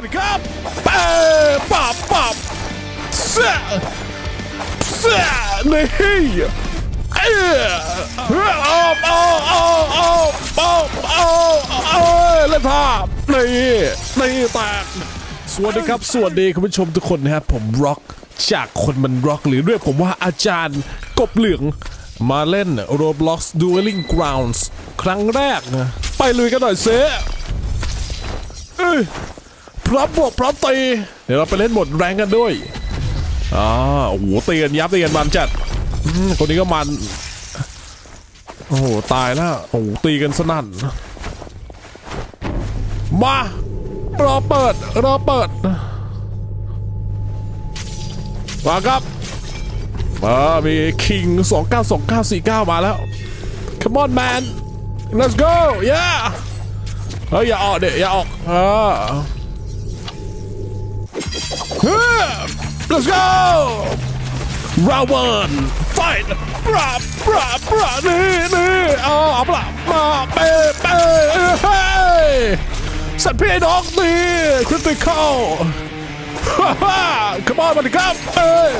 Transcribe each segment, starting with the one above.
วัสดีครับเป้ปับปับเสียเสียนี่เอ้ยเอาเอาเอาเอาเอาเอาเอาเล่นท่านี่นี่แตกสวัสดีครับสวัสดีคุณผู้ชมทุกคนนะครับผมร็อกจากคนมันร็อกหรือเรียกผมว่าอาจารย์กบเหลืองมาเล่น Roblox Dueling Grounds ครั้งแรกนะ ไปลุยกันหน่อยเซเอ้ย พร้อมบวกพร้อมตีเดี๋ยวเราไปเล่นหมดแรงกันด้วยอ่าโอ้โหตีกันยับตีกันมันจัดคนนี้ก็มัน โอ้โหตายแล้วโอ้โหตีกันสนั่นมารอเปิดรอเปิดมาครับมามีคิง292949 มาแล้ว Come on man let's go yeah เฮ้ยอย่าออกเด็อย่าออกเออ เฮ้ย let's go round one fight ปราบปราบปราบนี่นี่อาเอปราบมาเป๊ะเป๊ะเฮ้ยสัตว์พี่น้องนี่ critical ฮ่าฮ่า come on มาดิครับเอ้ย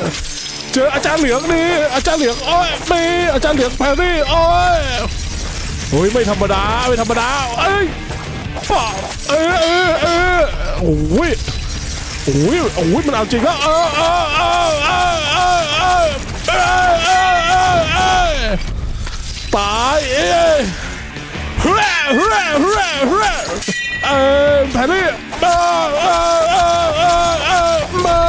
เจออาจารย์เหลืองนี่อาจารย์เหลืองโอ้ยนี่อาจารย์เหลืองแพรรี่โอ้ยโอ้ยไม่ธรรมดาไม่ธรรมดาเอ้ยป่าเออเออเออโอ้ย โอ้ยโอ้ยมันเอาจริงแล้วเออเออเออเออเออเออเออเออเออเออตายเอ้ยเฮ้ยเฮ้ยเฮ้ยเฮ้ยเออแพนนี่เออเออเออเออเออมา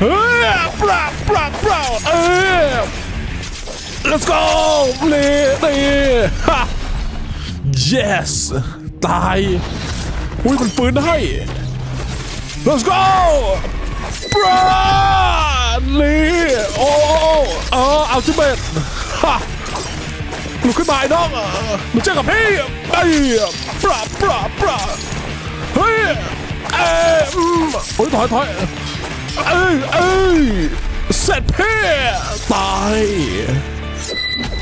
เฮ้ยปราบปราบปราบเออ let's go นี่นี่ฮะ yes ตายอุ้ยมันปืนได้ let's go บรานี่โอ้เอออัลติเมทฮะลุกขึ้นมาไอ้น้องมาเจอกับพี่ไอ้ปราปราปราเฮ้ยเอ้ยอืมโอ้ยถอยถอยเอ้ยเอ้ยเสร็จพี่ตาย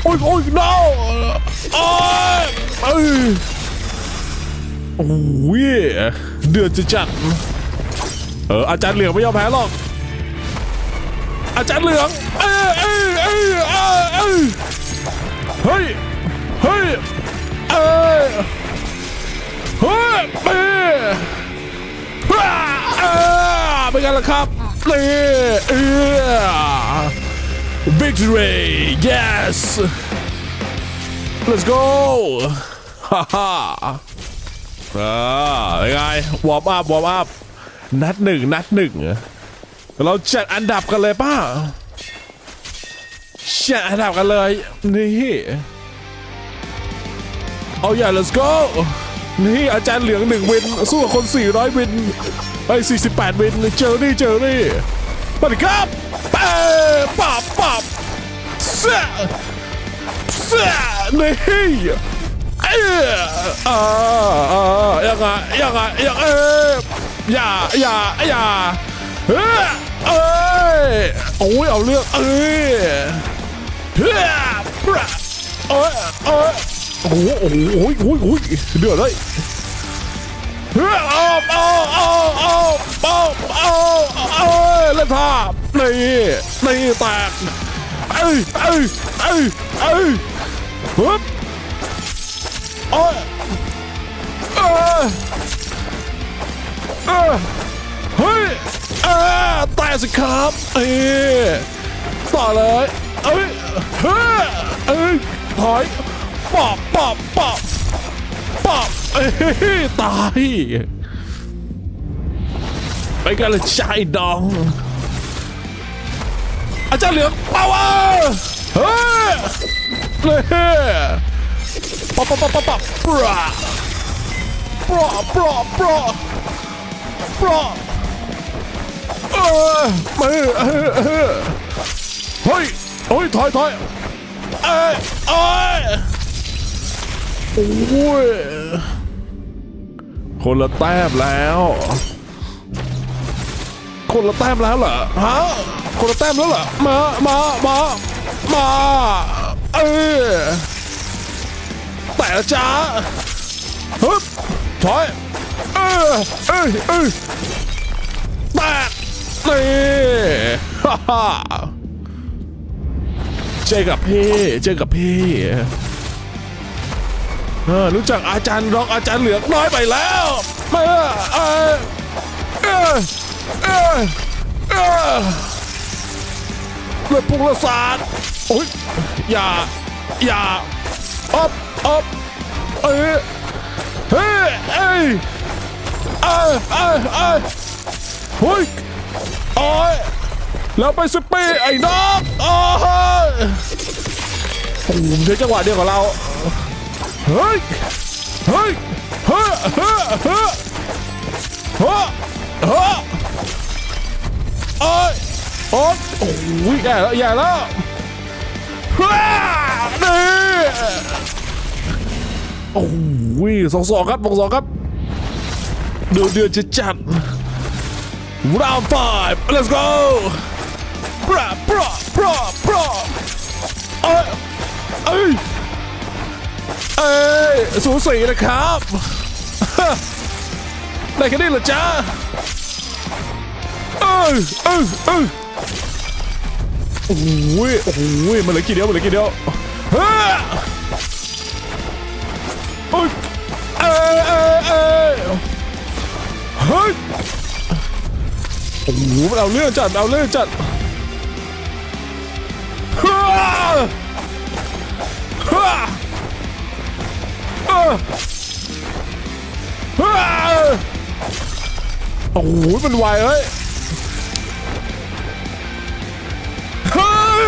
โอ้ยโอ้ย no โอ้ยเอ้ยโอ้ยเดือดจะจัด เอออาจารย์เหลืองไม่ยอมแพ้หรอก อาจารย์เหลืองเอ้ยเอ้ยเอ้ยเอ้ยเอ้ยเฮ้ยเฮ้ยเอ้ยเฮ้ยเอ้ยว้าเอ้ยเป็นไงล่ะครับนี่เอ้ย Victory! Yes! Let's go! ฮ่าฮ่าอ่ายังไงวอร์มอัพวอร์มอัพ นัดหนึ่งนัดหนึ่งเราจัดอันดับกันเลยป้าจัดอันดับกันเลยนี่เอาอย่า let's go นี่อาจารย์เหลืองหนึ่งวิน สู้กับคน 400 วินไป48 วิน เจอรี่เจอรี่สวัดครับเป้ปับปับเสียเสียนี่เอ้ยอ่าอ่ายังไงยังไงยังเอ้ย อย่าอย่าอย่าเฮ้ยเอ้ยโอ้ยเอาเรื่องเอ้ยเฮ้ยเอ้ยเอ้ยโอ้โหโอ้โหโอ้ยโอ้โอ้ยเดือดเลยเฮ้ยเอาเอาเอาเอาเอาเอาเอาเล่นท่านี่นี่แตกเอ้ยเอ้ยเอ้ยเอ้ยฮึบโอ้ยเออ เออเฮ้ยเออแตกสิครับเอ้ยต่อเลยเอ้ยเฮ้ยเอ้ยถอยปอบปอบปอบป๊อบเอ้ยตายไปกันเลยชายดอง อาจารย์เหลืองปาวเฮ้ยเฮ้ยป๊อบป๊อบป๊อบป๊อบป๊อบปราปราปรา ปราปราเออเออเออเออเฮ้ยเฮ้ยถอยถอยเอ้ยเอ้ยโอ้ยคนละแต้มแล้ว คนละแต้มแล้วเหรอฮะคนละแต้มแล้วเหรอมามามามาเออแต่ละจ้าฮึบถอย เออเอ้ยเอ้ยแตกนี่ฮ่าฮ่าเจอกับพี่เจอกับพี่เออรู้จักอาจารย์ร็อกอาจารย์เหลืองน้อยไปแล้วเออเออเออเออเออเลือดพุ่งละสาดโอ้ยอย่าอย่าอบอบเอ้ยเฮ้ยเอ้ย เอ้ยเอ้ยเอ้ยเฮ้ยโอ้ยแล้วไปสเปรย์ไอ้น้องโอ้ยโอ้โหใช้จังหวะเดียวกับเรา เฮ้ย เฮ้ย เฮ้ย เฮ้ย เฮ้ย เฮ้ยเฮ้ยโอ้ยโอ้ยโอ้ยแย่แล้วแย่แล้วว้านี่โอ้ยสองสองครับสองสองครับ ดือดเดือดจะจัด round five let's go ปราปราปราปราเอ้ยเอ้ยเอ้ยสูสีนะครับได้แค่นี้เหรอจ๊ะเอ้ยเอ้ยเอ้ยโอ้ยโอ้ยมันเหลือกี่เดียวมันเหลือกี่เดียวเฮ้ย อ้โหมันเอาเรื่องจัดเอาเรื่องจัดฮ่าฮ่าเออเออโอ้โหมันไวเฮ้ยฮ้ย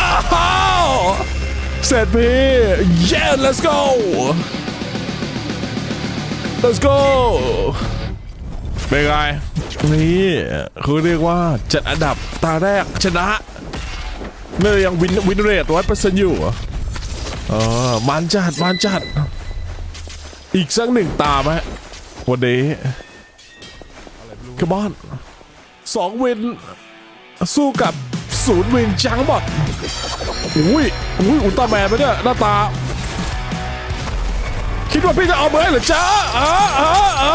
อ้าวเสร็จพี่ yeah let's go let's go เป็นไง นี่คือเรียกว่าจัดอันดับตาแรกชนะเนี่ยยังวินวินเรทร้อยเปอร์เซ็นต์อยู่เออมันจัดมันจัด อีกสักหนึ่งตาไหมวันนี้กบอนสองวิน สู้กับศูนย์วินจังบอดอุ้ยอุ้ยอุลตร้าแมนไปเนี่ยหน้าตา คิดว่าพี่จะเอาเบอร์หรือจ๊ะอ๋ออ๋ออ๋อ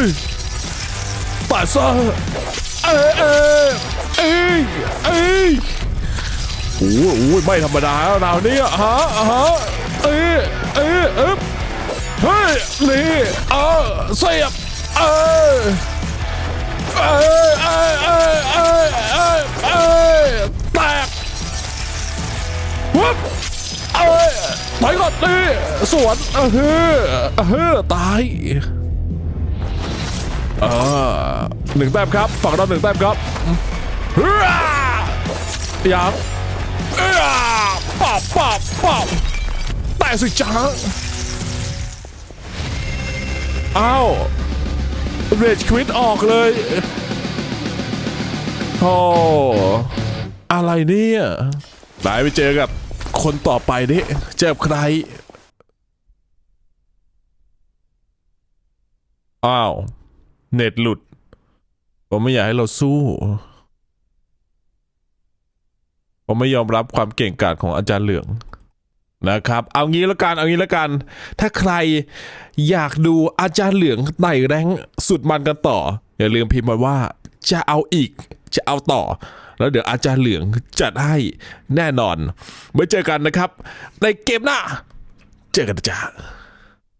ยป่าดซะเอ้ยเอ้ยเอ้ยเอ้ยโอ้โหโอ้โหไม่ธรรมดาแล้วเราเนี่ยฮะฮะเอ้ยเอ้ยเอ๊บเฮ้ยนี่เออเสียบเออเอ้ยเอ้ยเอ้ยเอ้ยเอ้ยเอ้ยแตกวุบเอ้ยไปก่อนนี่สวนเออเฮ้อเฮ้อตาย เออหนึ่งแต้มครับ ฝั่งเราหนึ่งแต้มครับยังปอบปอบปอบแต่สิจ้าอ้าวเรจควิดออกเลยโธ่อะไรเนี่ยไปไปเจอกับคนต่อไปดิเจอกับใคร อ้าว เน็ตหลุด ผมไม่อยากให้เราสู้ ผมไม่ยอมรับความเก่งกาจของอาจารย์เหลืองนะครับ เอางี้แล้วกัน เอางี้แล้วกัน ถ้าใครอยากดูอาจารย์เหลืองไต่แรงสุดมันกันต่อ อย่าลืมพิมพ์มาว่าจะเอาอีก จะเอาต่อ แล้วเดี๋ยวอาจารย์เหลืองจัดให้แน่นอน ไว้เจอกันนะครับ ในเกมหน้า เจอกันจ้า